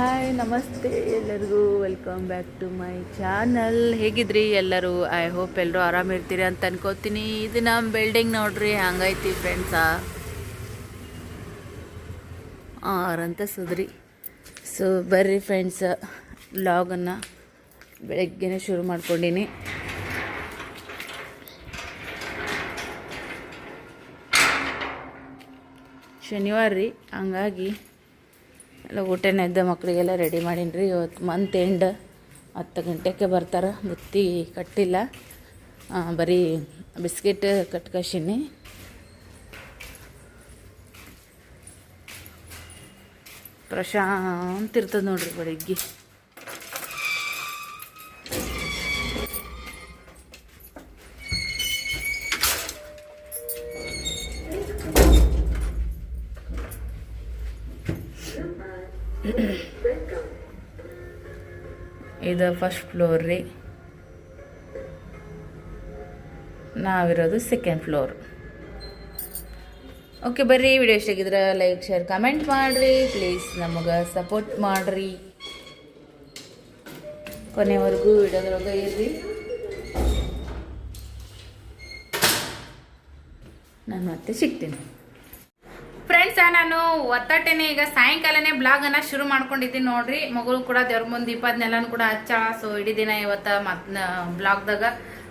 Hi, ನಮಸ್ತೆ ಎಲ್ಲರಿಗೂ. Welcome back to my channel ಹೇಗಿದ್ರಿ ಎಲ್ಲರೂ? ಐ ಹೋಪ್ ಎಲ್ಲರೂ ಆರಾಮಿರ್ತೀರಿ ಅಂತ ಅನ್ಕೋತೀನಿ. ಇದು ನಮ್ಮ ಬಿಲ್ಡಿಂಗ್ ನೋಡ್ರಿ, ಹಂಗೈತಿ ಫ್ರೆಂಡ್ಸಾ ಆರಂತ ಸುದ್ರಿ. ಸೊ ಬರ್ರಿ ಫ್ರೆಂಡ್ಸ್ ವ್ಲಾಗನ್ನು ಬೆಳಗ್ಗೆನೇ ಶುರು ಮಾಡ್ಕೊಂಡಿನಿ. ಶನಿವಾರ ರೀ ಹಂಗಾಗಿ ಎಲ್ಲ ಊಟನ ಎದ್ದ ಮಕ್ಕಳಿಗೆಲ್ಲ ರೆಡಿ ಮಾಡೀನಿ ರೀ ಇವತ್ತು ಮಂತ್ ಎಂಡ್ ಹತ್ತು ಗಂಟೆಗೆ ಬರ್ತಾರೆ. ಬುತ್ತಿ ಕಟ್ಟಿಲ್ಲ. ಬರೀ ಬಿಸ್ಕೆಟ್ ಕಟ್ಕಶೀನಿ. ಪ್ರಶಾಂತ ಇರ್ತದೆ ನೋಡ್ರಿ ಬೆಳಿಗ್ಗೆ. ಇದು ಫಸ್ಟ್ ಫ್ಲೋರ್ ರೀ. ನಾವಿರೋದು ಸೆಕೆಂಡ್ ಫ್ಲೋರ್ ಓಕೆ ಬರ್ರಿ ವಿಡಿಯೋ ಇಷ್ಟ ಲೈಕ್ ಶೇರ್ ಕಮೆಂಟ್ ಮಾಡಿರಿ. ಪ್ಲೀಸ್ ನಮಗೆ ಸಪೋರ್ಟ್ ಮಾಡಿರಿ. ಕೊನೆವರೆಗೂ ವಿಡಿಯೋದ್ರೊಳಗೆ ಇರ್ರಿ. ನಾನು ಮತ್ತೆ ಸಿಗ್ತೀನಿ. ಫ್ರೆಂಡ್ಸ್ ನಾನು ಒತ್ತಟ್ಟೆನೆ ಈಗ ಸಾಯಂಕಾಲನೇ ಬ್ಲಾಗ್ ಅನ್ನ ಶುರು ಮಾಡ್ಕೊಂಡಿದ್ದೀನಿ ನೋಡ್ರಿ. ಮಗಳು ಕೂಡ ದೇವ್ರ ಮುಂದೆ ದೀಪದ್ನೆಲ್ಲನೂ ಕೂಡ ಹಚ್ಚ. ಸೊ ಇಡೀ ದಿನ ಇವತ್ತ ಮತ್ ಬ್ಲಾಗ್ದಾಗ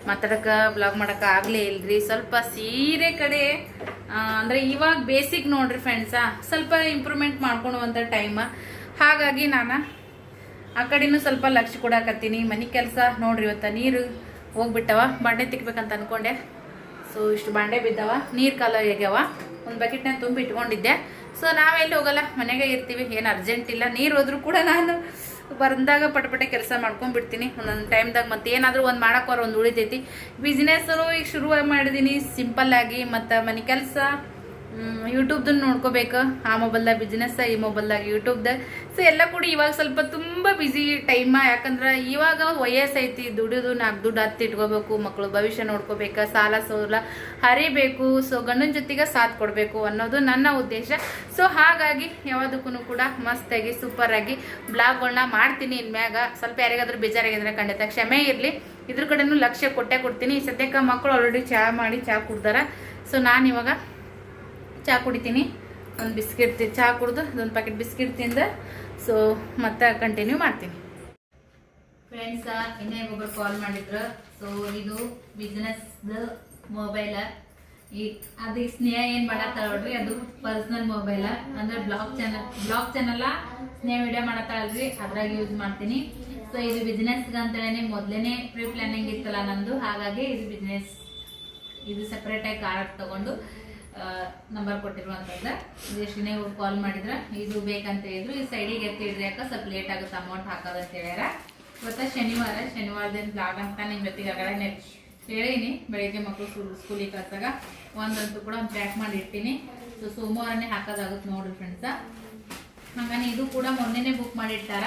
ಮಾತಾಡಕ ಬ್ಲಾಗ್ ಮಾಡಕ ಆಗಲೇ ಇಲ್ರಿ. ಸ್ವಲ್ಪ ಸೀರೆ ಕಡೆ ಅಂದರೆ ಅಂದ್ರೆ ಇವಾಗ ಬೇಸಿಕ್ ನೋಡ್ರಿ ಫ್ರೆಂಡ್ಸಾ ಸ್ವಲ್ಪ ಇಂಪ್ರೂವ್ಮೆಂಟ್ ಮಾಡ್ಕೊಳುವಂಥ ಟೈಮ್ ಹಾಗಾಗಿ ನಾನು ಆ ಕಡೆನೂ ಸ್ವಲ್ಪ ಲಕ್ಷ ಕೊಡಕತ್ತೀನಿ ಮನೆ ಕೆಲಸ ನೋಡ್ರಿ ಇವತ್ತ ನೀರು ಹೋಗ್ಬಿಟ್ಟವ. ಬಂಡೆ ತಿಕ್ಬೇಕಂತ ಅನ್ಕೊಂಡೆ. ಸೊ ಇಷ್ಟು ಬಾಂಡೆ ಬಿದ್ದಾವ, ನೀರು ಕಾಲ ಆಗ್ಯಾವ. ಒಂದು ಬಕೆಟ್ನ ತುಂಬಿ ಇಟ್ಕೊಂಡಿದ್ದೆ. ಸೊ ನಾವೆಲ್ಲಿ ಹೋಗಲ್ಲ? ಮನೆಗೆ ಇರ್ತೀವಿ. ಏನು ಅರ್ಜೆಂಟ್ ಇಲ್ಲ. ನೀರು ಹೋದ್ರೂ ಕೂಡ ನಾನು ಬಂದಾಗ ಪಟಪಟೆ ಕೆಲಸ ಮಾಡ್ಕೊಂಡ್ಬಿಡ್ತೀನಿ ಒಂದೊಂದು ಟೈಮ್ದಾಗ ಮತ್ತೆ ಏನಾದರೂ ಒಂದು ಮಾಡೋಕ್ಕೋರ ಒಂದು ಉಳಿತೈತಿ. ಬಿಸ್ನೆಸ್ಸು ಈಗ ಶುರು ಮಾಡಿದ್ದೀನಿ ಸಿಂಪಲ್ಲಾಗಿ ಮತ್ತು ಮನೆ ಕೆಲಸ ಯೂಟ್ಯೂಬ್ದನ್ನು ನೋಡ್ಕೋಬೇಕು. ಆ ಮೊಬೈಲ್ದಾಗ ಬಿಸ್ನೆಸ್ ಈ ಮೊಬೈಲ್ದಾಗ ಯೂಟ್ಯೂಬ್ದಾಗ ಸೊ ಎಲ್ಲ ಕೂಡ ಇವಾಗ ಸ್ವಲ್ಪ ತುಂಬ ಬ್ಯುಸಿ ಟೈಮ ಯಾಕಂದ್ರೆ ಇವಾಗ ವಯಸ್ಸೈತಿ, ದುಡಿದು ನಾಲ್ಕು ದುಡ್ಡು ಹತ್ತಿ ಇಟ್ಕೋಬೇಕು ಮಕ್ಕಳು ಭವಿಷ್ಯ ನೋಡ್ಕೋಬೇಕು, ಸಾಲ ಸೋಲ ಹರಿಬೇಕು, ಸೊ ಗಂಡನ ಜೊತೆಗೆ ಸಾಥ್ ಕೊಡಬೇಕು ಅನ್ನೋದು ನನ್ನ ಉದ್ದೇಶ. ಸೊ ಹಾಗಾಗಿ ಯಾವುದಕ್ಕೂ ಕೂಡ ಮಸ್ತಾಗಿ ಸೂಪರ್ ಆಗಿ ಬ್ಲಾಗ್ಗಳನ್ನ ಮಾಡ್ತೀನಿ ಇನ್ಮ್ಯಾಗ. ಸ್ವಲ್ಪ ಯಾರಿಗಾದ್ರೂ ಬೇಜಾರಾಗಿದ್ರೆ ಖಂಡಿತ ಕ್ಷಮೆ ಇರಲಿ. ಇದ್ರ ಕಡೆನೂ ಲಕ್ಷ್ಯ ಕೊಟ್ಟೆ ಕೊಡ್ತೀನಿ. ಸದ್ಯಕ್ಕೆ ಮಕ್ಕಳು ಆಲ್ರೆಡಿ ಚಹಾ ಮಾಡಿ ಚಹಾ ಕುಡ್ದಾರ. ಸೊ ನಾನು ಇವಾಗ ಚಹಾ ಕುಡಿತೀನಿ. ಒಂದು ಬಿಸ್ಕೆಟ್ ಚಹಾ ಕುಡ್ದು, ಅದೊಂದು ಪ್ಯಾಕೆಟ್ ಬಿಸ್ಕೆಟ್ ತಿಂದು ಸೊ ಮತ್ತೆ ಕಂಟಿನ್ಯೂ ಮಾಡ್ತೀನಿ. ಫ್ರೆಂಡ್ಸ್ ಇನ್ನೇ ಒಬ್ಬರು ಕಾಲ್ ಮಾಡಿದ್ರು. ಸೊ ಇದು ಬಿಸ್ನೆಸ್ ಮೊಬೈಲ ಈ, ಅದು ಸ್ನೇಹ ಏನ್ ಮಾಡತ್ತಾಳ ನೋಡ್ರಿ? ಅದು ಪರ್ಸನಲ್ ಮೊಬೈಲ್ ಅಂದ್ರೆ blog channel blog channel Sneha video ಮಾಡತ್ತಾಳ್ರಿ ಅದ್ರಾಗ ಯೂಸ್ ಮಾಡ್ತೀನಿ. ಸೊ ಇದು ಬಿಸ್ನೆಸ್ ಅಂತೇಳಿ ಮೊದ್ಲೇನೆ ಪ್ರೀ ಪ್ಲಾನಿಂಗ್ ಇತ್ತಲ್ಲ ನಂದು. ಹಾಗಾಗಿ ಇದು ಬಿಸ್ನೆಸ್ ಇದು ಸಪ್ರೇಟ್ ಆಗಿ ಕಾರ್ಡ್ ತಗೊಂಡು ನಂಬರ್ ಕೊಟ್ಟಿರುವಂತದ್ದು ಎಷ್ಟನೇ ಕಾಲ್ ಮಾಡಿದ್ರ, ಇದು ಬೇಕಂತ ಹೇಳಿದ್ರು. ಈ ಸೈಡಿಗೆ ಎತ್ತಿಡ್ರಿ ಯಾಕೆ ಸ್ವಲ್ಪ ಲೇಟ್ ಆಗುತ್ತೆ ಅಮೌಂಟ್ ಹಾಕೋದು ಅಂತ ಹೇಳ್ಯಾರ. ಇವತ್ತ ಶನಿವಾರ, ಶನಿವಾರದಿಂದ ಬ್ಲಾಗ್ ಅಂತ ನಿಮ್ ಜೊತೆಗೆ ಆಗಲೇ ಹೇಳೀನಿ ಬೆಳಿಗ್ಗೆ ಮಕ್ಕಳು ಸ್ಕೂಲ್ ಸ್ಕೂಲಿಗೆ ಕಳ್ಸಾಗ ಒಂದಂತೂ ಕೂಡ ಒಂದು ಪ್ಯಾಕ್ ಮಾಡಿ ಇರ್ತೀನಿ ಸೊ ಸೋಮವಾರನೇ ಹಾಕೋದಾಗುತ್ತೆ ನೋಡ್ರಿ ಫ್ರೆಂಡ್ಸ ಹಂಗಾನೆ ಇದು ಕೂಡ ಮೊನ್ನೆನೆ ಬುಕ್ ಮಾಡಿರ್ತಾರ.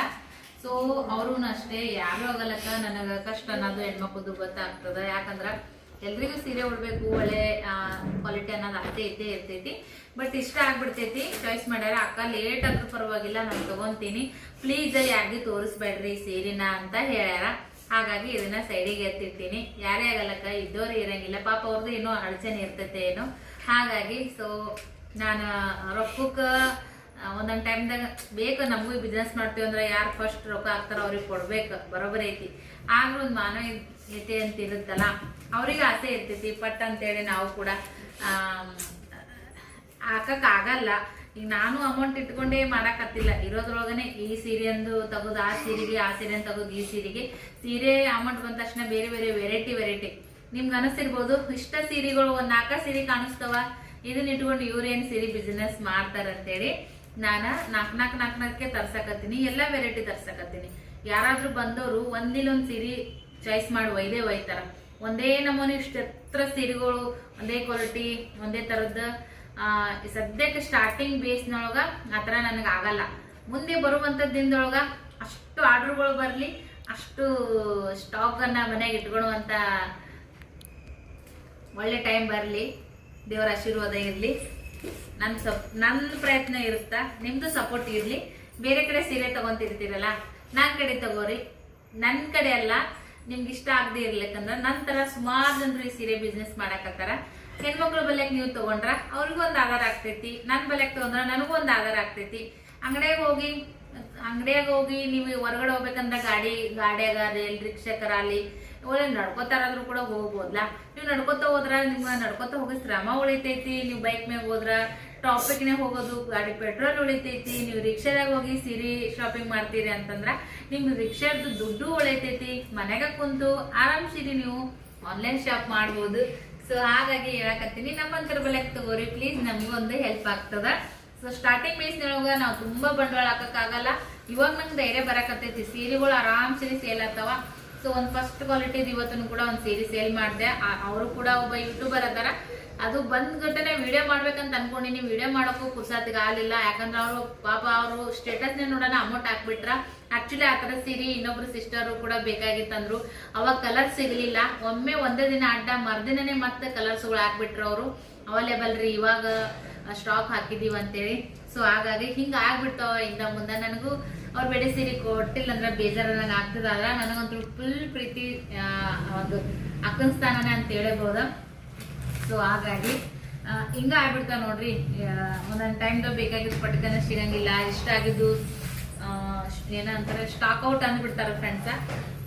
ಸೊ ಅವರು ಅಷ್ಟೇ, ಯಾರು ಆಗಲಕ್ಕ ನನಗೆ ಕಷ್ಟ ಅನ್ನೋದು ಹೆಣ್ಮಕ್ಳದ್ದು ಗೊತ್ತಾಗ್ತದ. ಯಾಕಂದ್ರ ಎಲ್ರಿಗೂ ಸೀರೆ ಉಡ್ಬೇಕು, ಒಳ್ಳೆ ಕ್ವಾಲಿಟಿ ಅನ್ನೋದು ಅಷ್ಟೇ ಇದ್ದೇ ಇರ್ತೈತಿ. ಬಟ್ ಇಷ್ಟ ಆಗ್ಬಿಡ್ತೈತಿ ಚಾಯ್ಸ್ ಮಾಡ್ಯಾರ. ಅಕ್ಕ ಲೇಟ್ ಆದ್ರೂ ಪರವಾಗಿಲ್ಲ, ನಾನು ತಗೊಂತೀನಿ. ಪ್ಲೀಸ್ ಯಾರಿಗೆ ತೋರಿಸ್ಬೇಡ್ರಿ ಸೀರೆನ ಅಂತ ಹೇಳ್ಯಾರ. ಹಾಗಾಗಿ ಇದನ್ನ ಸೈಡಿಗೆ ಎತ್ತಿರ್ತೀನಿ. ಯಾರೇ ಆಗಲ್ಲಕ್ಕ ಇದ್ದವ್ರು ಇರಂಗಿಲ್ಲ. ಪಾಪ ಅವ್ರದ್ದು ಏನೋ ಅಡಚಣೆ ಇರ್ತೈತೆ ಏನೋ. ಹಾಗಾಗಿ ಸೊ ನಾನು ರೊಕ್ಕಕ್ಕೆ ಒಂದೊಂದು ಟೈಮ್ದಾಗ ಬೇಕು, ನಮಗೂ ಬಿಸ್ನೆಸ್ ಮಾಡ್ತೀವಿ ಅಂದ್ರೆ ಯಾರು ಫಸ್ಟ್ ರೊಕ್ಕ ಹಾಕ್ತಾರೋ ಅವ್ರಿಗೆ ಕೊಡ್ಬೇಕು. ಬರೋಬ್ಬರ ಐತಿ. ಆದ್ರೂ ಒಂದು ಮಾನವೀಯತೆ ಅಂತ ಇರುತ್ತಲ್ಲ ಅವ್ರಿಗೆ ಆಸೆ ಇರ್ತೈತಿ ಪಟ್ ಅಂತೇಳಿ ನಾವು ಕೂಡ ಹಾಕಕ್ ಆಗಲ್ಲ. ಈಗ ನಾನು ಅಮೌಂಟ್ ಇಟ್ಕೊಂಡೇ ಮಾಡಕತ್ತಿಲ್ಲ ಇರೋದ್ರೊಳಗನೆ ಈ ಸೀರೆ ಅಂದು ತಗೋದು, ಆ ಸೀರೆಗೆ, ಆ ಸೀರೆ ತಗೋದು, ಈ ಸೀರೆಗೆ. ಸೀರೆ ಅಮೌಂಟ್ ಬಂದ ತಕ್ಷಣ ಬೇರೆ ಬೇರೆ ವೆರೈಟಿ ವೆರೈಟಿ ನಿಮ್ಗೆ ಅನಿಸ್ತಿರ್ಬೋದು, ಇಷ್ಟ ಸೀರೆಗಳು ಒಂದು ನಾಲ್ಕ ಸೀರೆ ಕಾಣಿಸ್ತವ? ಇದನ್ನ ಇಟ್ಕೊಂಡು ಇವ್ರೇನ್ ಸೀರೆ ಬಿಸ್ನೆಸ್ ಮಾಡ್ತಾರ ಅಂತೇಳಿ ನಾನ ನಾಲ್ಕು ನಾಲ್ಕು ನಾಲ್ಕು ನಾಲ್ಕೆ ತರ್ಸಕತ್ತೀನಿ ಎಲ್ಲಾ ವೆರೈಟಿ ತರ್ಸಕತ್ತೀನಿ ಯಾರಾದ್ರೂ ಬಂದವರು ಒಂದಿಲ್ಲೊಂದು ಸೀರೆ ಚಾಯ್ಸ್ ಮಾಡಿ ಒಯ್ದೇ ಒಯ್ತಾರ. ಒಂದೇ ನಮೂನಿ ಇಷ್ಟೆತ್ರ ಸೀರೆಗಳು ಒಂದೇ ಕ್ವಾಲಿಟಿ ಒಂದೇ ತರದ. ಆ, ಸದ್ಯಕ್ಕೆ ಸ್ಟಾರ್ಟಿಂಗ್ ಬೇಸ್ನೊಳಗ ಆತರ ನನಗೆ ಆಗಲ್ಲ. ಮುಂದೆ ಬರುವಂತ ದಿನದೊಳಗ ಅಷ್ಟು ಆರ್ಡರ್ಗಳು ಬರ್ಲಿ ಅಷ್ಟು ಸ್ಟಾಕ್ ಅನ್ನ ಮನೆಗೆ ಇಟ್ಕೊಳ್ಳುವಂತ ಒಳ್ಳೆ ಟೈಮ್ ಬರಲಿ ದೇವರ ಆಶೀರ್ವಾದ ಇರಲಿ. ನನ್ನ ಸಪ್ ನನ್ನ ಪ್ರಯತ್ನ ಇರುತ್ತಾ ನಿಮ್ದು ಸಪೋರ್ಟ್ ಇರಲಿ. ಬೇರೆ ಕಡೆ ಸೀರೆ ತಗೊಂತಿರ್ತೀರಲ್ಲ ನನ್ನ ಕಡೆ ತಗೋರಿ. ನನ್ನ ಕಡೆ ಅಲ್ಲ ನಿಮ್ಗೆ ಇಷ್ಟ ಆಗದೆ ಇರ್ಲಿಕ್ಕಂದ್ರ ನಂತರ ಸುಮಾರು ಜನರು ಈ ಸೀರೆ ಬಿಸ್ನೆಸ್ ಮಾಡಕತ್ತಾರ ಹೆಣ್ಮಕ್ಳ ಬಲ್ಯಕ್ ನೀವು ತಗೊಂಡ್ರ ಅವ್ರಿಗೂ ಒಂದು ಆಧಾರ ಆಗ್ತೈತಿ, ನನ್ ಬಲ್ಯಕ್ ತಗೊಂಡ್ರ ನನಗೂ ಒಂದು ಆಧಾರ ಆಗ್ತೈತಿ. ಅಂಗಡಿಯಾಗ ಹೋಗಿ ಅಂಗಡಿಯಾಗ ಹೋಗಿ ನೀವು ಹೊರಗಡೆ ಹೋಗ್ಬೇಕಂದ್ರ ಗಾಡಿ, ಗಾಡಿಯಾಗ ರೈಲ್ ರಿಕ್ಷಕರಾಗಲಿ ಒಳ್ಳೆ ನಡ್ಕೋತಾರಾದ್ರೂ ಕೂಡ ಹೋಗ್ಬೋದ್ಲಾ. ನೀವು ನಡ್ಕೋತ ಹೋದ್ರ ನಿಮ್ಮ ನಡ್ಕೋತ ಹೋಗಿ ಶ್ರಮ ಉಳಿತೈತಿ, ನೀವು ಬೈಕ್ ಮ್ಯಾಗ ಹೋದ್ರ ಟಾಪಿಕ್ನೇ ಹೋಗೋದು, ಗಾಡಿ ಪೆಟ್ರೋಲ್ ಉಳಿತೈತಿ, ನೀವು ರಿಕ್ಷಾದಾಗ ಹೋಗಿ ಸೀರೆ ಶಾಪಿಂಗ್ ಮಾಡ್ತೀರಿ ಅಂತಂದ್ರ ನಿಮ್ಗೆ ರಿಕ್ಷಾದ ದುಡ್ಡು ಉಳಿತೈತಿ, ಮನೆಗ ಕುಂತು ಆರಾಮ್ಸಿರಿ ನೀವು ಆನ್ಲೈನ್ ಶಾಪ್ ಮಾಡ್ಬೋದು. ಸೊ ಹಾಗಾಗಿ ಹೇಳಕತ್ತೀನಿ ನಮ್ಮಂತರ ಬೆಲೆಗೆ ತಗೋರಿ ಪ್ಲೀಸ್ ನಮಗೊಂದು ಹೆಲ್ಪ್ ಆಗ್ತದ. ಸೊ ಸ್ಟಾರ್ಟಿಂಗ್ ಬೇಸ್ನೊಳಗ ನಾವು ತುಂಬಾ ಬಂಡವಾಳ ಹಾಕಕ್ಕಾಗಲ್ಲ ಇವಾಗ ನಂಗೆ ಧೈರ್ಯ ಬರಕತ್ತೈತಿ, ಸೀರೆಗಳು ಆರಾಮ್ಸರಿ ಸೇಲ್ ಆಗ್ತಾವ. ಸೊ ಒಂದ್ ಫಸ್ಟ್ ಕ್ವಾಲಿಟಿ ಇವತ್ತು ಕೂಡ ಒಂದ್ ಸೀರೆ ಸೇಲ್ ಮಾಡಿದೆ. ಅವರು ಕೂಡ ಒಬ್ಬ ಯೂಟ್ಯೂಬರ್ ಅದಾರ. ಅದು ಬಂದ ಘಟನೆ ವಿಡಿಯೋ ಮಾಡ್ಬೇಕಂತ ಅನ್ಕೊಂಡಿನಿ. ವಿಡಿಯೋ ಮಾಡೋಕ್ಕೂ ಕುರ್ಸಾತಿಗೆ ಆಗಲಿಲ್ಲ. ಯಾಕಂದ್ರೆ ಅವರು ಪಾಪ ಅವರು ಸ್ಟೇಟಸ್ ನೋಡೋಣ ಅಮೌಂಟ್ ಹಾಕ್ಬಿಟ್ರ. ಆಕ್ಚುಲಿ ಆ ಥರ ಸೀರೆ ಇನ್ನೊಬ್ರು ಸಿಸ್ಟರು ಕೂಡ ಬೇಕಾಗಿತ್ತಂದ್ರು. ಅವಾಗ ಕಲರ್ ಸಿಗಲಿಲ್ಲ. ಒಮ್ಮೆ ಒಂದೇ ದಿನ ಅಡ್ಡ ಮರ್ದಿನೇ ಮತ್ತೆ ಕಲರ್ಸ್ಗಳು ಹಾಕ್ಬಿಟ್ರು ಅವರು. ಅವೈಲೇಬಲ್ ರೀ, ಇವಾಗ ಸ್ಟಾಕ್ ಹಾಕಿದೀವಿ ಅಂತೇಳಿ. ಸೊ ಹಾಗಾಗಿ ಹಿಂಗೆ ಆಗ್ಬಿಡ್ತಾವ ಇಂದ ಮುಂದೆ. ನನಗೂ ಅವ್ರು ಬೆಳೆ ಸೀರೆ ಕೊಟ್ಟಿಲ್ಲ ಅಂದ್ರೆ ಬೇಜಾರ ನನಗೆ ಆಗ್ತದ. ಅಲ್ಲ ನನಗಂತೂ ಫುಲ್ ಪ್ರೀತಿ ಒಂದು ಅಕ್ಕನ ಸ್ಥಾನನೇ ಅಂತ ಹೇಳಬಹುದು ಸೊ ಹಾಗಾಗಿ ಹಿಂಗ ಆಗ್ಬಿಡ್ತಾವ ನೋಡ್ರಿ. ಒಂದೊಂದು ಟೈಮ್ದಾಗ ಬೇಕಾಗಿದ್ದು ಪಟ್ಕನ ಸಿಗಂಗಿಲ್ಲ ಇಷ್ಟ ಆಗಿದ್ದು ಏನಂತಾರೆ ಸ್ಟಾಕ್ ಔಟ್ ಅಂದ್ಬಿಡ್ತಾರೆ ಫ್ರೆಂಡ್ಸ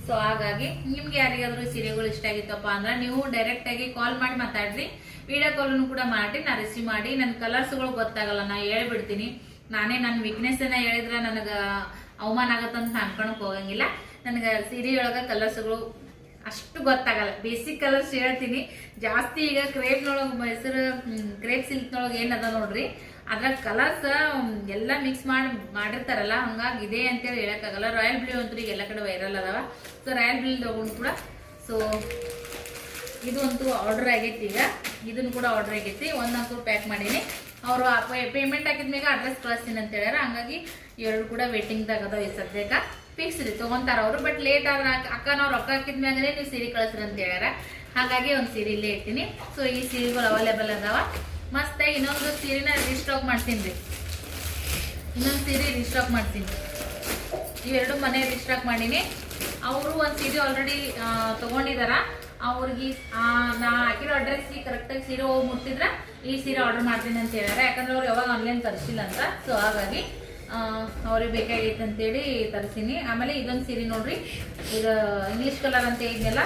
ಸೊ ಹಾಗಾಗಿ, ನಿಮ್ಗೆ ಯಾರಿಗಾದ್ರೂ ಸೀರೆಗಳು ಇಷ್ಟ ಆಗಿತ್ತಪ್ಪ ಅಂದ್ರೆ ನೀವು ಡೈರೆಕ್ಟ್ ಆಗಿ ಕಾಲ್ ಮಾಡಿ ಮಾತಾಡ್ರಿ. ವಿಡಿಯೋ ಕಾಲ್ನು ಕೂಡ ಮಾಡಿ ನಾ ರಿಸೀವ್ ಮಾಡಿ. ನನ್ನ ಕಲರ್ಸ್ಗಳು ಗೊತ್ತಾಗಲ್ಲ, ನಾ ಹೇಳ್ಬಿಡ್ತೀನಿ. ನಾನೇ ನನ್ನ ವೀಕ್ನೆಸ್ ಅನ್ನ ಹೇಳಿದ್ರೆ ನನಗ ಅವಮಾನ ಆಗತ್ತಂತ ಅನ್ಕೊಳಕ್ ಹೋಗಂಗಿಲ್ಲ. ನನಗೆ ಸೀರೆ ಒಳಗ ಕಲರ್ಸ್ಗಳು ಅಷ್ಟು ಗೊತ್ತಾಗಲ್ಲ. ಬೇಸಿಕ್ ಕಲರ್ಸ್ ಹೇಳ್ತೀನಿ. ಜಾಸ್ತಿ ಈಗ ಕ್ರೇಪ್ನೊಳಗೆ ಹೆಸರು ಕ್ರೇಪ್ ಸಿಲ್ಕ್ನೊಳಗೆ ಏನದ ನೋಡ್ರಿ? ಅದ್ರ ಕಲರ್ಸ್ ಎಲ್ಲ ಮಿಕ್ಸ್ ಮಾಡಿ ಮಾಡಿರ್ತಾರಲ್ಲ, ಹಂಗಾಗಿ ಇದೆ ಅಂತೇಳಿ ಹೇಳಕ್ಕಾಗಲ್ಲ. ರಾಯಲ್ ಬ್ಲೂ ಅಂತೂ ಈಗ ಎಲ್ಲ ಕಡೆ ವೈರಲ್ ಅದಾವ. ಸೊ ರಾಯಲ್ ಬ್ಲೂ ತಗೊಂಡು ಕೂಡ ಸೊ ಇದು ಅಂತೂ ಆರ್ಡರ್ ಆಗೈತಿ ಈಗ. ಇದನ್ನು ಕೂಡ ಆರ್ಡರ್ ಆಗೈತಿ. ಒಂದಂತೂ ಪ್ಯಾಕ್ ಮಾಡೀನಿ. ಅವರು ಪೇಮೆಂಟ್ ಹಾಕಿದ್ಮೇಲೆ ಅಡ್ರೆಸ್ ಕಳಿಸ್ತೀನಿ ಅಂತ ಹೇಳ್ಯಾರ. ಹಂಗಾಗಿ ಎರಡು ಕೂಡ ವೇಟಿಂಗ್ದಾಗ ಅದಾವ ಈ ಸದ್ಯಕ್ಕೆ. ಫಿಕ್ಸ್ ರೀ, ತೊಗೊಂತಾರ ಅವರು ಬಟ್ ಲೇಟ್ ಆದ್ರೆ ಅಕ್ಕ ನಾವು ರೊಕ್ಕ ಹಾಕಿದ್ಮ್ಯಾಗನೇ ನೀವು ಸೀರೆ ಕಳಿಸ್ರಿ ಅಂತ ಹೇಳ್ಯಾರ. ಹಾಗಾಗಿ ಒಂದು ಸೀರೆ ಇಲ್ಲೇ ಇರ್ತೀನಿ. ಸೊ ಈ ಸೀರೆಗಳು ಅವೈಲೇಬಲ್ ಅದಾವ. ಮತ್ತೆ ಇನ್ನೊಂದು ಸೀರೆನ ರಿಸ್ಟಾಕ್ ಮಾಡ್ತೀನಿ ರೀ. ಇನ್ನೊಂದು ಸೀರೆ ರಿಸ್ಟಾಕ್ ಮಾಡ್ತೀನಿ. ಇವೆರಡು ಮನೆ ರಿಸ್ಟಾಕ್ ಮಾಡೀನಿ. ಅವರು ಒಂದು ಸೀರೆ ಆಲ್ರೆಡಿ ತಗೊಂಡಿದಾರ. ಅವ್ರಿಗೆ ನಾ ಹಾಕಿರೋ ಅಡ್ರೆಸ್ಗೆ ಕರೆಕ್ಟಾಗಿ ಸೀರೆ ಹೋಗಿ ಮುಟ್ಟಿದ್ರೆ ಈ ಸೀರೆ ಆರ್ಡರ್ ಮಾಡ್ತೀನಿ ಅಂತ ಹೇಳ್ಯಾರ. ಯಾಕಂದ್ರೆ ಅವ್ರು ಯಾವಾಗ ಆನ್ಲೈನ್ ತರಿಸಿಲ್ಲ ಅಂತ. ಸೊ ಹಾಗಾಗಿ ಅವ್ರಿಗೆ ಬೇಕಾಗೈತೆ ಅಂತೇಳಿ ತರಿಸೀನಿ. ಆಮೇಲೆ ಇದೊಂದು ಸೀರೆ ನೋಡ್ರಿ. ಇದು ಇಂಗ್ಲೀಷ್ ಕಲರ್ ಅಂತ ಇದೆಯಲ್ಲ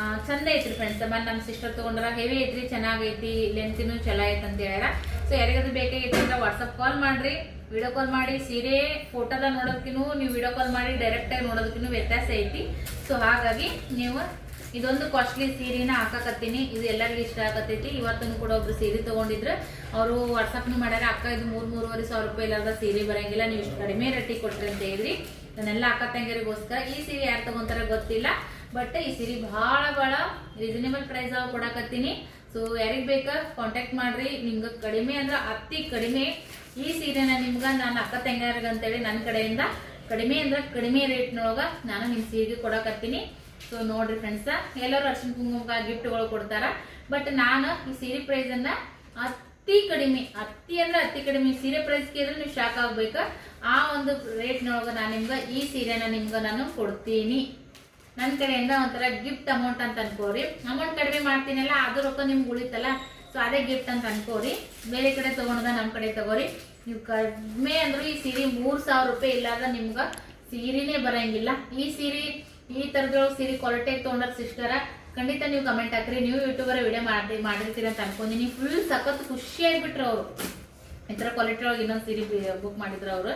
ಆ, ಚಂದ ಐತ್ರಿ ಫ್ರೆಂಡ್ಸ್ ಮನೆ ನಮ್ಮ ಸಿಸ್ಟರ್ ತೊಗೊಂಡ್ರ ಹೆವಿ ಐತ್ರಿ ಚೆನ್ನಾಗೈತಿ ಲೆಂತಿನೂ ಚಲೋ ಐತೆ ಅಂತ ಹೇಳ್ಯಾರ. ಸೊ ಯಾರಿಗಾದ್ರೂ ಬೇಕಾಗೈತಿ ಅಂದ್ರೆ ವಾಟ್ಸಪ್ ಕಾಲ್ ಮಾಡ್ರಿ. ವಿಡಿಯೋ ಕಾಲ್ ಮಾಡಿ ಸೀರೆ ಫೋಟೋದ ನೋಡೋದಕ್ಕಿನೂ ನೀವು ವಿಡಿಯೋ ಕಾಲ್ ಮಾಡಿ ಡೈರೆಕ್ಟಾಗಿ ನೋಡೋದಕ್ಕಿನೂ ವ್ಯತ್ಯಾಸ ಐತಿ. ಸೊ ಹಾಗಾಗಿ ನೀವು ಇದೊಂದು ಕಾಸ್ಟ್ಲಿ ಸೀರೆನ ಹಾಕಕತ್ತೀನಿ. ಇದು ಎಲ್ಲರಿಗೂ ಇಷ್ಟ ಆಗತ್ತೈತಿ ಇವತ್ತನ್ನು ಕೂಡ ಒಬ್ರು ಸೀರೆ ತಗೊಂಡಿದ್ರೆ. ಅವರು ವಾಟ್ಸಪ್ನು ಮಾಡ್ಯಾರ, ಅಕ್ಕ, ಇದು ಮೂರ್, ಮೂರುವರೆ ಸಾವಿರ ರೂಪಾಯಿ ಇಲ್ಲದ ಸೀರೆ ಬರಂಗಿಲ್ಲ, ನೀವು ಇಷ್ಟು ಕಡಿಮೆ ರೇಟಿಗೆ ಕೊಟ್ರಿ ಅಂತ ಹೇಳಿ ನಾನೆಲ್ಲ ಅಕ್ಕ ತಂಗಿಯರಿಗೋಸ್ಕರ ಈ ಸೀರೆ ಯಾರು ತಗೊಂತಾರ ಗೊತ್ತಿಲ್ಲ. ಬಟ್ ಈ ಸೀರೆ ಬಹಳ ಬಹಳ ರೀಸನೇಬಲ್ ಪ್ರೈಸ್ ಕೊಡಕತ್ತೀನಿ. ಸೊ ಯಾರಿಗ್ ಬೇಕಾ ಕಾಂಟ್ಯಾಕ್ಟ್ ಮಾಡ್ರಿ. ನಿಮ್ಗೆ ಕಡಿಮೆ ಅಂದ್ರೆ ಅತಿ ಕಡಿಮೆ ಈ ಸೀರೆನ ನಿಮ್ಗೆ ನಾನು ಅಕ್ಕ ತಂಗಿಯಾರಿಗಂತೇಳಿ ನನ್ನ ಕಡೆಯಿಂದ ಕಡಿಮೆ ಅಂದ್ರೆ ಕಡಿಮೆ ರೇಟ್ನೊಳಗ ನಾನು ನಿಮ್ಮ ಸೀರೆಗೆ ಕೊಡಕತ್ತೀನಿ. ಸೊ ನೋಡ್ರಿ ಫ್ರೆಂಡ್ಸ್ ಎಲ್ಲರೂ ಅರ್ಶಿನ ಗಿಫ್ಟ್ ಗಿಫ್ಟ್ಗಳು ಕೊಡ್ತಾರ. ಬಟ್ ನಾನು ಈ ಸೀರೆ ಪ್ರೈಸ್ ಅನ್ನ ಅತಿ ಕಡಿಮೆ, ಅತಿ ಅಂದ್ರೆ ಅತಿ ಕಡಿಮೆ ಸೀರೆ ಪ್ರೈಸ್ ಕೇಳಿದ್ರೆ ನೀವು ಶಾಕ್ ಆಗ್ಬೇಕ. ಆ ಒಂದು ರೇಟ್ನೊಳಗೆ ನಾನು ನಿಮ್ಗೆ ಈ ಸೀರೆನ ನಿಮ್ಗೆ ನಾನು ಕೊಡ್ತೀನಿ. ನನ್ನ ಕಡೆಯಿಂದ ಒಂಥರ ಗಿಫ್ಟ್ ಅಮೌಂಟ್ ಅಂತ ಅನ್ಕೋರಿ ಅಮೌಂಟ್ ಕಡಿಮೆ ಮಾಡ್ತೀನಲ್ಲ, ಅದು ರೊಕ್ಕ ನಿಮ್ಗೆ ಉಳಿತಲ್ಲ. ಸೊ ಅದೇ ಗಿಫ್ಟ್ ಅಂತ ಅನ್ಕೋರಿ ಬೇರೆ ಕಡೆ ತಗೊಂಡ ನಮ್ಮ ಕಡೆ ತಗೋರಿ. ನೀವು ಕಡಿಮೆ ಅಂದ್ರೂ ಈ ಸೀರೆ ಮೂರು ಸಾವಿರ ರೂಪಾಯಿ ಇಲ್ಲಾದ್ರೆ ನಿಮ್ಗೆ ಸೀರೆನೇ ಬರಂಗಿಲ್ಲ. ಈ ಸೀರೆ ಈ ತರದೊಳಗೆ ಸೀರೆ ಕ್ವಾಲಿಟಿ ತೊಗೊಂಡ್ರ ಸಿಸ್ಟರ, ಖಂಡಿತ ನೀವು ಕಮೆಂಟ್ ಹಾಕ್ರಿ. ನೀವು ಯೂಟ್ಯೂಬರ್ ವಿಡಿಯೋ ಮಾಡಿ ಮಾಡಿರ್ತೀರಿ ಅಂತ ಅನ್ಕೊಂಡಿನಿ ಫುಲ್ ಸಖತ್ ಖುಷಿ ಆಗ್ಬಿಟ್ರು ಅವರು. ಈ ಥರ ಕ್ವಾಲಿಟಿ ಒಳಗೆ ಇನ್ನೊಂದು ಸೀರೆ ಬುಕ್ ಮಾಡಿದ್ರು ಅವರು.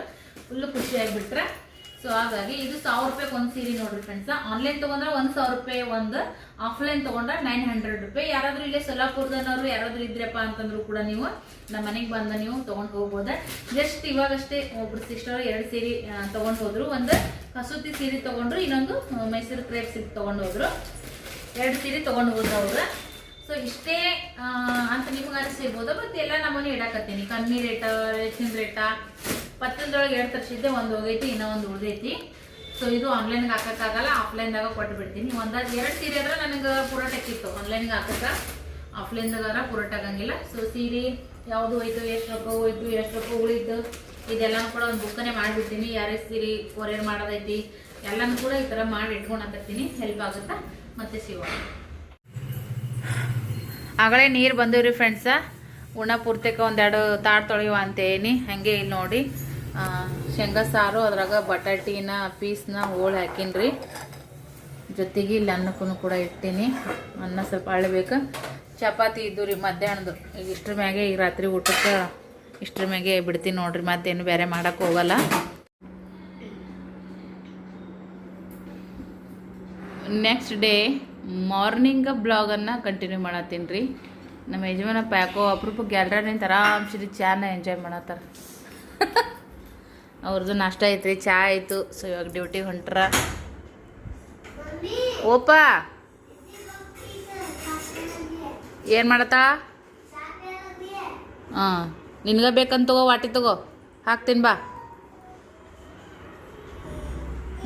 ಫುಲ್ ಖುಷಿ ಆಗ್ಬಿಟ್ರ ಸೊ ಹಾಗಾಗಿ ಇದು ಸಾವಿರ ರೂಪಾಯಿ ಒಂದು ಸೀರೆ ನೋಡ್ರಿ ಫ್ರೆಂಡ್ಸ್ ಆನ್ಲೈನ್ ತಗೊಂಡ್ರೆ ಒಂದ್ ಸಾವಿರ ರೂಪಾಯಿ ಒಂದು ಆಫ್ಲೈನ್ ತಗೊಂಡ್ರೆ ನೈನ್ ಹಂಡ್ರೆಡ್ ರೂಪಾಯಿ. ಯಾರಾದ್ರೂ ಇಲ್ಲೇ ಸೊಲ್ಲಾಪುರದನವರು ಯಾರಾದ್ರೂ ಇದ್ರಪ್ಪ ಅಂತಂದ್ರು ಕೂಡ ನೀವು ನಮ್ಮ ಮನೆಗೆ ಬಂದ ನೀವು ತಗೊಂಡ್ ಹೋಗ್ಬೋದ. ಜಸ್ಟ್ ಇವಾಗಷ್ಟೇ ಒಬ್ರು ಸಿಸ್ಟರ್ ಎರಡು ಸೀರೆ ತಗೊಂಡ್ ಹೋದ್ರು. ಒಂದು ಕಸೂತಿ ಸೀರೆ ತಗೊಂಡ್ರು, ಇನ್ನೊಂದು ಮೈಸೂರು ಕ್ರೇಪ್ ಸೀರೆ ತೊಗೊಂಡು ಹೋದ್ರು. ಎರಡು ಸೀರೆ ತೊಗೊಂಡು ಹೋದ್ರು ಅವ್ರ. ಸೊ ಇಷ್ಟೇ ಅಂತ ನಿಮ್ಗೆ ಅನಿಸಿರ್ಬೋದು ಬಟ್ ಎಲ್ಲ ನಮ್ಮನೆ ಇಡಾಕತ್ತೀನಿ. ಕಮ್ಮಿ ರೇಟ ಹೆಚ್ಚಿನ ರೇಟ ಪತ್ರದೊಳಗೆ ಎರಡು ತರಿಸಿದ್ದೆ ಒಂದು ಹೋಗೈತಿ, ಇನ್ನೂ ಒಂದು ಉಳ್ದೈತಿ. ಸೊ ಇದು ಆನ್ಲೈನ್ಗೆ ಹಾಕೋಕ್ಕಾಗಲ್ಲ ಆಫ್ಲೈನ್ದಾಗ ಕೊಟ್ಟು ಬಿಡ್ತೀನಿ ಒಂದಾದ ಎರಡು ಸೀರೆ ಆದ್ರೆ ನನಗೆ ಪುರಾಟಕ್ಕಿತ್ತು ಆನ್ಲೈನ್ಗೆ ಹಾಕಕ್ಕ ಆಫ್ಲೈನ್ದಾಗಾರ ಪೂರಟ ಆಗಂಗಿಲ್ಲ. ಸೊ ಸೀರೆ ಯಾವುದು ಹೋಯ್ತು, ಎಷ್ಟು ರೊಕ್ಕ ಹೋಯ್ತು, ಎಷ್ಟು ರೊಕ್ಕ ಉಳಿತು ಇದೆಲ್ಲನೂ ಕೂಡ ಒಂದು ಬುಕ್ಕನೆ ಮಾಡಿಬಿಡ್ತೀನಿ. ಯಾರೇ ಸೀರೆ ಕೊರಿಯರ್ ಮಾಡೋದೈತಿ, ಎಲ್ಲನೂ ಕೂಡ ಈ ಥರ ಮಾಡಿ ಇಟ್ಕೊಳಕತ್ತೀನಿ ಹೆಲ್ಪ್ ಆಗುತ್ತಾ? ಮತ್ತೆ ಸಿಗೋಣ ಆಗಲೇ ನೀರು ಬಂದಿವ್ರಿ ಫ್ರೆಂಡ್ಸ ಉಣ ಪೂರ್ತಿಕ ಒಂದೆರಡು ತಾಡ್ ತೊಳೆಯುವ ಅಂತೇನಿ ಹಾಗೆ ಇಲ್ಲಿ ನೋಡಿ. ಶೇಂಗಾ ಸಾರು, ಅದ್ರಾಗ ಬಟಾಟಿನ, ಪೀಸ್ನ ಹೋಳು ಹಾಕಿನ್ರಿ. ಜೊತೆಗೆ ಇಲ್ಲಿ ಅನ್ನಕ್ಕೂ ಕೂಡ ಇಟ್ಟೀನಿ. ಅನ್ನ ಸ್ವಲ್ಪ ಅಳ್ಬೇಕು. ಚಪಾತಿ ಇದ್ದು ರೀ ಮಧ್ಯಾಹ್ನದ್ದು. ಈಗ ಇಷ್ಟ್ರ ಮ್ಯಾಗೆ ಈಗ ರಾತ್ರಿ ಊಟಕ್ಕೆ ಇಷ್ಟ್ರ ಮ್ಯಾಗೆ ಬಿಡ್ತೀನಿ ನೋಡ್ರಿ, ಮತ್ತೇನು ಬೇರೆ ಮಾಡಕ್ಕೆ ಹೋಗಲ್ಲ. ನೆಕ್ಸ್ಟ್ ಡೇ ಮಾರ್ನಿಂಗ್ ಬ್ಲಾಗನ್ನು ಕಂಟಿನ್ಯೂ ಮಾಡತ್ತೀನಿ ರೀ ನಮ್ಮ ಯಜಮಾನ ಪ್ಯಾಕೋ ಅಪರೂಪ ಗ್ಯಾಲ್ರ ನಿಂತ ಆರಾಮ್ಸಿರಿ, ಚಾನ ಎಂಜಾಯ್ ಮಾಡತ್ತಾರ. ಅವ್ರದ್ದು ನಾಷ್ಟ ಐತ್ರಿ, ಚಾ ಆಯಿತು. ಸೊ ಇವಾಗ ಡ್ಯೂಟಿಗೆ ಹೊಂಟ್ರ. ಓಪ! ಏನು ಮಾಡತ್ತಾ? ಹಾಂ. ನಿನ್ಗೆ ಬೇಕಂತ ತಗೋ, ವಾಟಿ ತಗೋ. ಹಾಕ್ತೀನಿ ಬಾ.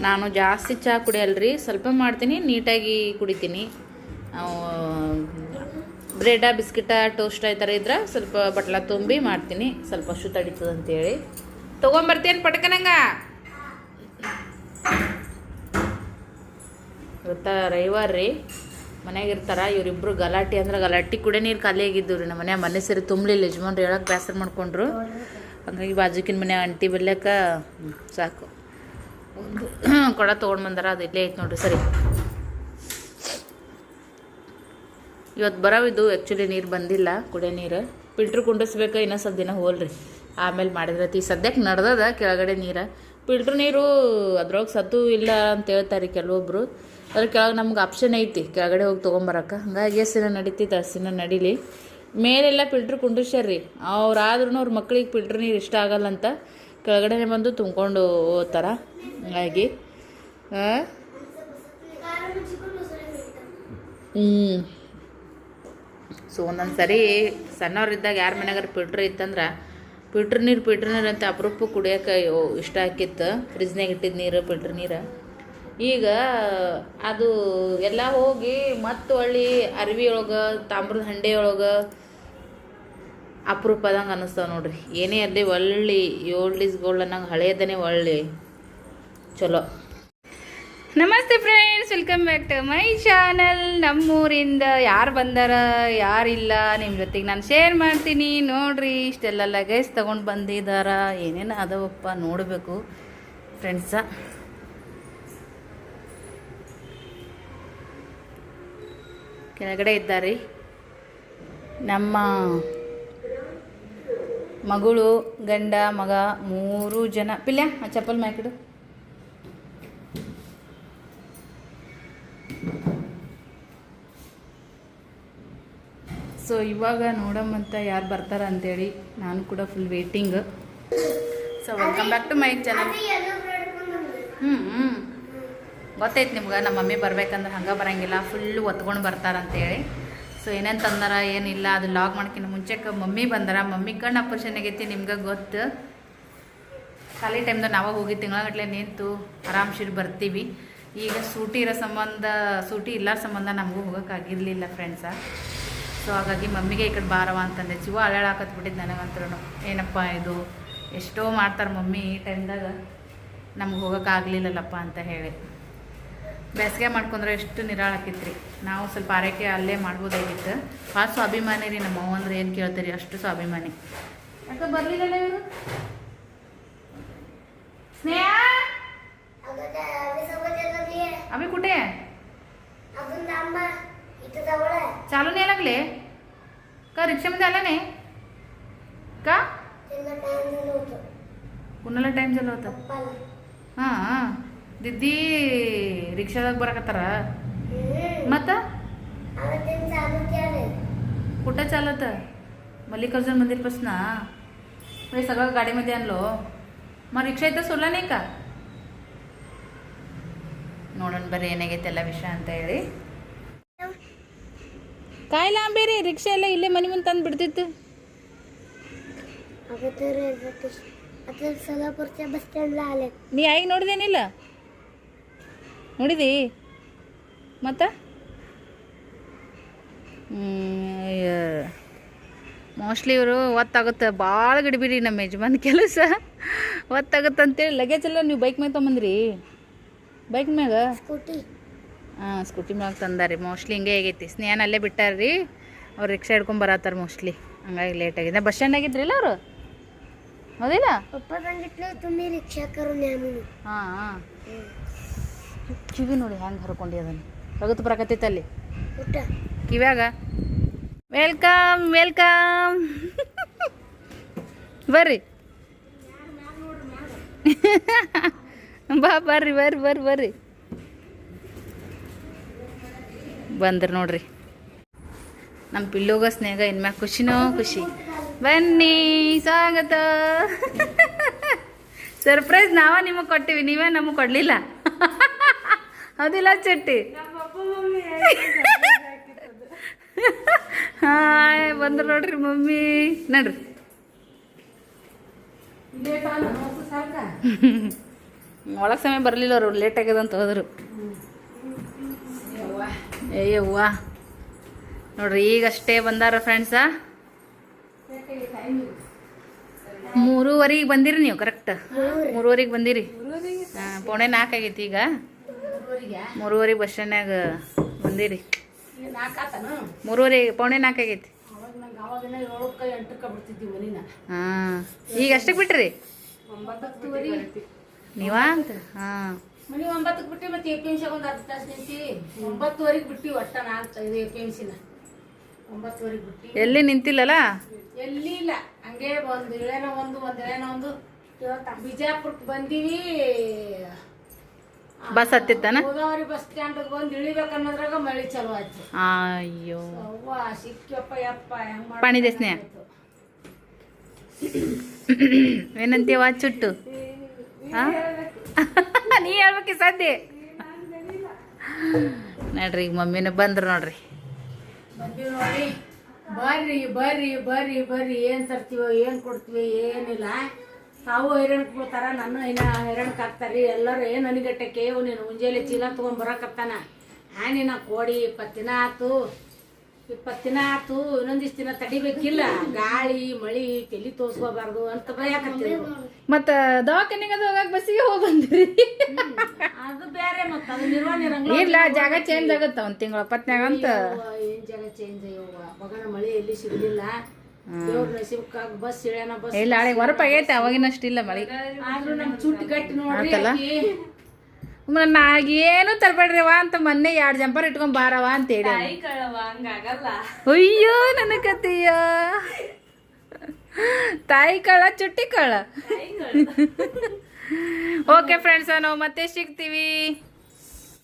ನಾನು ಜಾಸ್ತಿ ಚಹಾ ಕುಡಿಯಲ್ರಿ, ಸ್ವಲ್ಪ ಮಾಡ್ತೀನಿ, ನೀಟಾಗಿ ಕುಡಿತೀನಿ. ಬ್ರೆಡ, ಬಿಸ್ಕಿಟ, ಟೋಸ್ಟ್ ಈ ಥರ ಇದ್ರೆ ಸ್ವಲ್ಪ ಬಟ್ಲ ತುಂಬಿ ಮಾಡ್ತೀನಿ. ಸ್ವಲ್ಪ ಅಷ್ಟು ತಡೀತದೆ ಅಂತೇಳಿ. ತೊಗೊಂಬರ್ತೀನಿ ಪಟ್ಕನಂಗ ಇವತ್ತ ರವಿವಾರ ರೀ. ಮನ್ಯಾಗ ಇರ್ತಾರ, ಇವರಿಬ್ರು ಗಲಾಟೆ ಅಂದ್ರೆ ಗಲಾಟೆ ಕುಡಿಯೋ ನೀರು ಖಾಲಿ ಆಗಿದ್ದು ರೀ. ನಮ್ಮ ಮನೆ ಮನೆ ಸೇರಿ ತುಂಬಲಿಲ್ಲ, ಯಜಮಾನ್ರು ಹೇಳಕ್ಕೆ ಬೇಸರ ಮಾಡ್ಕೊಂಡ್ರು. ಹಂಗಾಗಿ ಬಾಜುಕಿನ ಮನೆ ಅಂಟಿ ಬಲ್ಯಾಕ ಸಾಕು. ಒಂದು ಕೊಡ ತೊಗೊಂಡು ಬಂದಾರ, ಅದು ಇಲ್ಲೇ ಐತೆ ನೋಡ್ರಿ, ಸರಿ. ಇವತ್ತು ಬರವಿದ್ದು ಆ್ಯಕ್ಚುಲಿ ನೀರು ಬಂದಿಲ್ಲ ಕುಡಿಯೋ ನೀರು. ಫಿಲ್ಟ್ರ್ ಕುಂಡಿಸ್ಬೇಕು ಇನ್ನೂ ಸ್ವಲ್ಪ ದಿನ ಹೋಲ್ರಿ. ಆಮೇಲೆ ಮಾಡಿದ್ರತಿ ಸದ್ಯಕ್ಕೆ ನಡ್ದದ, ಕೆಳಗಡೆ ನೀರು. ಫಿಲ್ಟ್ರ್ ನೀರು ಅದ್ರೊಳಗೆ ಸತ್ತು ಇಲ್ಲ ಅಂತ ಹೇಳ್ತಾರೆ ಕೆಲವೊಬ್ಬರು ಅದ್ರ ಕೆಳಗೆ ನಮ್ಗೆ ಆಪ್ಷನ್ ಐತಿ, ಕೆಳಗಡೆ ಹೋಗಿ ತೊಗೊಂಬರಕ್ಕೆ. ಹಂಗಾಗಿ ಎಷ್ಟು ದಿನ ನಡೀತೈತೆ ಅಷ್ಟು ದಿನ ನಡೀಲಿ. ಮೇಲೆಲ್ಲ ಫಿಲ್ಟ್ರ್ ಕುಂಡಿಸ್ಯಾರ್ರಿ ಅವ್ರಾದ್ರೂ ಅವ್ರ ಮಕ್ಳಿಗೆ ಫಿಲ್ಟ್ರ್ ನೀರು ಇಷ್ಟ ಆಗಲ್ಲ ಅಂತ ಕೆಳಗಡೆ ಬಂದು ತುಂಬ್ಕೊಂಡು ಹೋಗ್ತಾರ. ಹಂಗಾಗಿ ಹ್ಞೂ ಸೊ ಒಂದೊಂದು ಸರಿ ಸಣ್ಣವ್ರಿದ್ದಾಗ ಯಾರ ಮನ್ಯಾಗಾರ ಫಿಲ್ಟ್ರ್ ಇತ್ತಂದ್ರೆ ಫಿಲ್ಟ್ರ್ ನೀರು ಫಿಲ್ಟ್ರ್ ನೀರು ಅಂತ ಅಪರೂಪ ಕುಡಿಯೋಕೆ ಇಷ್ಟ ಆಕಿತ್ತು ಫ್ರಿಜ್ನಾಗ ಇಟ್ಟಿದ್ದ ನೀರು, ಫಿಲ್ಟ್ರ್ ನೀರು. ಈಗ ಅದು ಎಲ್ಲ ಹೋಗಿ ಮತ್ತು ಹೊಳ್ಳಿ ಅರ್ವಿ ಒಳಗೆ ತಾಮ್ರದ ಹಂಡೆ ಒಳಗೆ ಅಪರೂಪದಂಗೆ ಅನ್ನಿಸ್ತಾವೆ ನೋಡ್ರಿ. ಏನೇ ಅದೇ ಒಳ್ಳೆ, ಏಳು ಗೋಲ್ಡ್ ಅನ್ನಂಗೆ ಹಳೇದನೇ ಒಳ್ಳೆ. ಚಲೋ. ನಮಸ್ತೆ friends welcome back to my channel ನಮ್ಮೂರಿಂದ ಯಾರು ಬಂದಾರ, ಯಾರಿಲ್ಲ ನಿಮ್ಮ ಜೊತೆಗೆ ನಾನು ಶೇರ್ ಮಾಡ್ತೀನಿ. ನೋಡ್ರಿ, ಇಷ್ಟೆಲ್ಲ ಲಗೇಜ್ ತೊಗೊಂಡು ಬಂದಿದ್ದಾರ ಏನೇನು ಅದವಪ್ಪ ನೋಡಬೇಕು ಫ್ರೆಂಡ್ಸ ಕೆಳಗಡೆ ಇದ್ದಾರೆ ನಮ್ಮ ಮಗಳು, ಗಂಡ, ಮಗ, ಮೂರು ಜನ. ಪಿಲ್ಯ, ಆ ಚಪ್ಪಲ್ ಮ್ಯಾಕಿಡು ಸೊ ಇವಾಗ ನೋಡಮ್ಮಂತ ಯಾರು ಬರ್ತಾರ ಅಂತೇಳಿ ನಾನು ಕೂಡ full waiting so welcome back to my channel ಹ್ಞೂ ಹ್ಞೂ ಗೊತ್ತೈತೆ ನಿಮ್ಗೆ ನಮ್ಮ ಮಮ್ಮಿ ಬರ್ಬೇಕಂದ್ರೆ ಹಂಗೆ ಬರಂಗಿಲ್ಲ ಫುಲ್ಲು ಒತ್ಕೊಂಡು ಬರ್ತಾರಂತೇಳಿ ಸೊ ಏನೇನು ತಂದಾರ ಏನಿಲ್ಲ ಅದು ಲಾಗ್ ಮಾಡ್ಕಿನ್ನ ಮುಂಚೆಕ್ಕೆ ಮಮ್ಮಿ ಬಂದಾರ. ಮಮ್ಮಿ ಕಣ್ಣು ಆಪರೇಷನ್ ಆಗೈತಿ ನಿಮ್ಗೆ ಗೊತ್ತು. ಖಾಲಿ ಟೈಮ್ದಾಗ ನಾವಾಗ ಹೋಗಿ ತಿಂಗಳಗಟ್ಲೆ ನಿಂತು ಆರಾಮ್ಸಿರಿ ಬರ್ತೀವಿ. ಈಗ ಸೂಟಿ ಇರೋ ಸಂಬಂಧ ಸೂಟಿ ಇಲ್ಲ ಸಂಬಂಧ ನಮಗೂ ಹೋಗೋಕ್ಕಾಗಿರಲಿಲ್ಲ ಫ್ರೆಂಡ್ಸ ಸೊ ಹಾಗಾಗಿ ಮಮ್ಮಿಗೆ ಈ ಕಡೆ ಬಾರವ ಅಂತಂದೆ. ಶಿವ ಅಳಾಳಾಕತ್ಬಿಟ್ಟಿದ್ದು ನನಗಂತೂ ಏನಪ್ಪ ಇದು? ಎಷ್ಟೋ ಮಾಡ್ತಾರೆ ಮಮ್ಮಿ ಈ ಟೈಮ್ದಾಗ. ನಮ್ಗೆ ಹೋಗೋಕ್ಕಾಗಲಿಲ್ಲಲ್ಲಪ್ಪ ಅಂತ ಹೇಳಿ. ಬೇಸಿಗೆ ಮಾಡ್ಕೊಂಡ್ರೆ ಎಷ್ಟು ನಿರಾಳಾಕಿತ್ರಿ ನಾವು ಸ್ವಲ್ಪ ಆರೈಕೆ ಅಲ್ಲೇ ಮಾಡ್ಬೋದಾಗಿತ್ತು ಭಾಳ ಸ್ವಾಭಿಮಾನಿ ರೀ ನಮ್ಮ ಅಂದ್ರೆ ಏನು ಕೇಳ್ತೀರಿ? ಅಷ್ಟು ಸ್ವಾಭಿಮಾನಿ. ಯಾಕೆ ಬರಲಿಲ್ಲ ಇವರು? ಸ್ನೇಹ? ಅಭಿ ಕುಟೆ? लागले? का रिक्षामध्ये आला नाही? का? कुणाला टाइम झाला होता? हां दीदी दीदी ರಿಕ್ಷಾದಾಗ ಬರಕತ್ತಾರ मत कुठं चालत? मल्लिकार्जुन मंदिरपासून म्हणजे सगळं गाडीमध्ये आणलो. मग रिक्षा इथं सोडला नाही का? ನೋಡೋಣ ಬರ್ರಿ ಏನಾಗೈತೆ ಎಲ್ಲ ವಿಷಯ ಅಂತ ಹೇಳಿ ಕಾಯಿಲ್ಲ ರಿಕ್ಷಾ ಎಲ್ಲ ಇಲ್ಲೇ ಮನೆ ಮುಂದೆ ತಂದು ಬಿಡ್ತಿತ್ತು. ನೀ ಆಗಿ ನೋಡಿದೇನಿಲ್ಲ? ನೋಡಿದಿ? ಮತ್ತ? ಮೋಸ್ಟ್ಲಿ ಇವರು ಒತ್ತಾಗುತ್ತೆ. ಭಾಳ ಗಿಡಬಿಡಿ ನಮ್ಮ ಯಜಮಾನ್ ಕೆಲಸ. ಒತ್ತಾಗುತ್ತಂತೇಳಿ ಲಗೇಜ್ ಎಲ್ಲ ನೀವು ಬೈಕ್ ಮ್ಯಾಗ ತೊಗೊಂಬಂದ್ರಿ. ಬೈಕ್ ಮ್ಯಾಗ? ಸ್ಕೂಟಿ ಹಾಂ ಸ್ಕೂಟಿ ಮ್ಯಾಗ ತಂದಾರಿ ಮೋಸ್ಟ್ಲಿ ಹಿಂಗೆ ಆಗೈತಿ. ಸ್ನೇಹನ ಅಲ್ಲೇ ಬಿಟ್ಟಾರ್ರಿ. ಅವ್ರು ರಿಕ್ಷಾ ಹಿಡ್ಕೊಂಡು ಬರತ್ತಾರ ಮೋಸ್ಟ್ಲಿ ಹಂಗಾಗಿ ಲೇಟ್ ಆಗಿದೆ. ಬಸ್ ಸ್ಟ್ಯಾಂಡ್ ಆಗಿದ್ರಿಲ್ಲ ಅವರು? ಹೌದಿಲ್ಲ? ಹಾಂ ಹಾಂ. ಕಿವಿ ನೋಡಿ ಹೆಂಗೆ ಹರ್ಕೊಂಡಿ ಅದನ್ನು. ರಗತ್ ಬರಕತ್ತೈತೆ ಅಲ್ಲಿ. ಕಿವ್ಯಾಗ? ವೆಲ್ಕಮ್ ವೆಲ್ಕಮ್ ಬರ್ರಿ. ಬಾ ಬರ್ರಿ ಬರ್ರಿ ಬರ್ರಿ ಬರ್ರಿ. ಬಂದ್ರಿ ನೋಡ್ರಿ. ನಮ್ಮ ಪಿಲ್ಲೋಗ ಸ್ನೇಹ ಇನ್ಮ್ಯಾಗ ಖುಷಿನೋ ಖುಷಿ. ಬನ್ನಿ ಸ್ವಾಗತ. ಸರ್ಪ್ರೈಸ್ ನಾವ ನಿಮಗೆ ಕೊಟ್ಟಿವಿ ನೀವೇ ನಮಗೆ ಕೊಡಲಿಲ್ಲ. ಅದಿಲ್ಲ ಚಟ್ಟಿ? ಹಾಯ್ ಬಂದ್ರು ನೋಡ್ರಿ ಮಮ್ಮಿ. ನಡ್ರಿ. ಒಳಗೆ ಸಮಯ ಬರಲಿಲ್ಲ ಅವರು ಲೇಟ್ ಆಗ್ಯದ ಅಂತ ಹೋದ್ರು ಹೂವ ನೋಡ್ರಿ, ಈಗಷ್ಟೇ ಬಂದಾರ ಫ್ರೆಂಡ್ಸ ಮೂರುವರೆಗೆ ಬಂದಿರಿ ನೀವು ಕರೆಕ್ಟ್ ಮೂರುವರೆಗೆ ಬಂದಿರಿ? ಪೋಣೆ ನಾಲ್ಕು ಆಗೈತಿ ಈಗ. ಮೂರುವರೆಗೆ ಬಸ್ ಸ್ಟ್ಯಾಂಡ್ನಾಗ ಬಂದಿರಿ. ಮೂರುವರೆ ಪೌಣೆ ನಾಲ್ಕು ಆಗೈತಿ. ಹಾಂ, ಈಗ ಅಷ್ಟಕ್ಕೆ ಬಿಟ್ರಿ? ನೀವಾ ಅಂತ? ಹಾಂ. ಮನಿ ಒಂಬತ್ತಕ್ಕೆ ಬಿಟ್ಟು ಮತ್ತೆ ಎ ಪಿ ಎಂ ಒಂದು ಅರ್ಧ ತಾಸು ನಿಂತಿ ಒಂಬತ್ತುವರೆಗೆ ಬಿಟ್ಟು ಒಟ್ಟ ನಾಲ್ಕು ಇದು ಎ ಪಿ ಎಂ ಸಿನ ಒಂಬತ್ತುವರೆಗೆ ಬಿಟ್ಟು ಎಲ್ಲಿ ನಿಂತಿಲ್ಲಲ್ಲ? ಎಲ್ಲಿ ಇಲ್ಲ. ಹಂಗೆ ಒಂದು ಇಳೆನ ಒಂದು ಒಂದು ಇಳೆನ ಒಂದು. ಬಿಜಾಪುರಕ್ಕೆ ಬಂದೀವಿ. ಬಸ್ ಹತ್ತಿತ್ತಾನ? ಗೋದಾವರಿ ಬಸ್ ಸ್ಟ್ಯಾಂಡ್ ಬಂದು ಇಳಿಬೇಕು ಅನ್ನೋದ್ರಾಗ ಮಳಿ ಚಲೋ ಆಯ್ತು. ಅಯ್ಯೋ. ಅವ್ವ ಸಿಕ್ಕಪ್ಪ ಯಪ್ಪ ಹೆಂಗ್ ಸ್ನೇಹ ಏನಂತೀವ ಚುಟ್ಟು? ಆ? ನೀ ಹೇಳ್ಬೇಕಿ ಸದ್ಯ ನೋಡ್ರಿ ಈಗ ಮಮ್ಮಿನ ಬಂದ್ರು ನೋಡ್ರಿ. ನೋಡಿ ಬರ್ರಿ ಬರ್ರಿ ಬರ್ರಿ ಬರ್ರಿ. ಏನ್ ತರ್ತೀವೋ, ಏನ್ ಕೊಡ್ತೀವಿ ಏನಿಲ್ಲ. ತಾವು ಹೈರಾಣಕ್ಕೆ ಕೊಡ್ತಾರ ನನ್ನ ಇನ್ನ ಹೈರಾಣಕ್ಕೆ ಹಾಕ್ತಾರ್ರಿ ಎಲ್ಲರೂ ಏನ್ ಅನಿಗಟ್ಟಕ್ಕೆ ನೀನು ಮುಂಜಾನೆ ಚೀಲ ತಗೊಂಡ್ ಬರಕತ್ತಾನ. ಹಾನಿನ ಕೋಡಿ ಇಪ್ಪತ್ತು ದಿನ ಇಪ್ಪತ್ತು ದಿನ ಆತು ಇನ್ನೊಂದಿಷ್ಟು ದಿನ ತಡಿಬೇಕಿಲ್ಲ. ಗಾಳಿ ಮಳಿ ತಲಿ ತೋರ್ಸ್ಕೋಬಾರ್ದು ಅಂತ ಭಯ ಮತ್ತ ದವಾಖಾನೆಗೆ ಅದು ಹೋಗಕ್ ಬಸ್ಸಿಗೆ ಹೋಗಿ ಬಂದ್ರಿ. ಅದು ಬೇರೆ ಮತ್ತೆ ಅದು ನಿರ್ವಹಣೆ ಇರಂಗಿಲ್ಲ. ಇಲ್ಲ ಜಾಗ ಚೇಂಜ್ ಆಗುತ್ತ ಒಂದ್ ತಿಂಗಳ ಪತ್ನ್ಯಾಗ ಅಂತ. ಏನ್ ಜಾಗ ಚೇಂಜ್ ಅಯ್ಯವ್ವ ಮಗನ ಮಳೆ ಎಲ್ಲಿ ಸಿಗ್ಲಿಲ್ಲ? ದೇವ್ರ ಬಸ್ ಇಳ್ಯಾನ ಬಸ್ ಇಲ್ಲ ಹಳೆ ಹೊರಪಾಗೈತೆ ಅವಾಗಿನಷ್ಟಿಲ್ಲ ಮಳಿ. ಆದ್ರೂ ನಮ್ ಚುಟ್ಟಿ ಗಟ್ಟಿ ನೋಡ್ರಿ ಆತಲ್ಲ? ತರಬೇಡ್ರಿ ನಾ ಏನು ಅಂತ ಮೊನ್ನೆ ಎರಡು ಜಂಪರ್ ಇಟ್ಕೊಂಡ್ ಬಾರವ ಅಂತ ಹೇಳಿ. ಅಯ್ಯೋ ನನ್ನ ಕತೆಯ. ತಾಯಿ ಕಳ ಚುಟ್ಟಿ ಕಳ. ಓಕೆ ಫ್ರೆಂಡ್ಸ್ ನಾವು ಮತ್ತೆ ಸಿಗ್ತೀವಿ.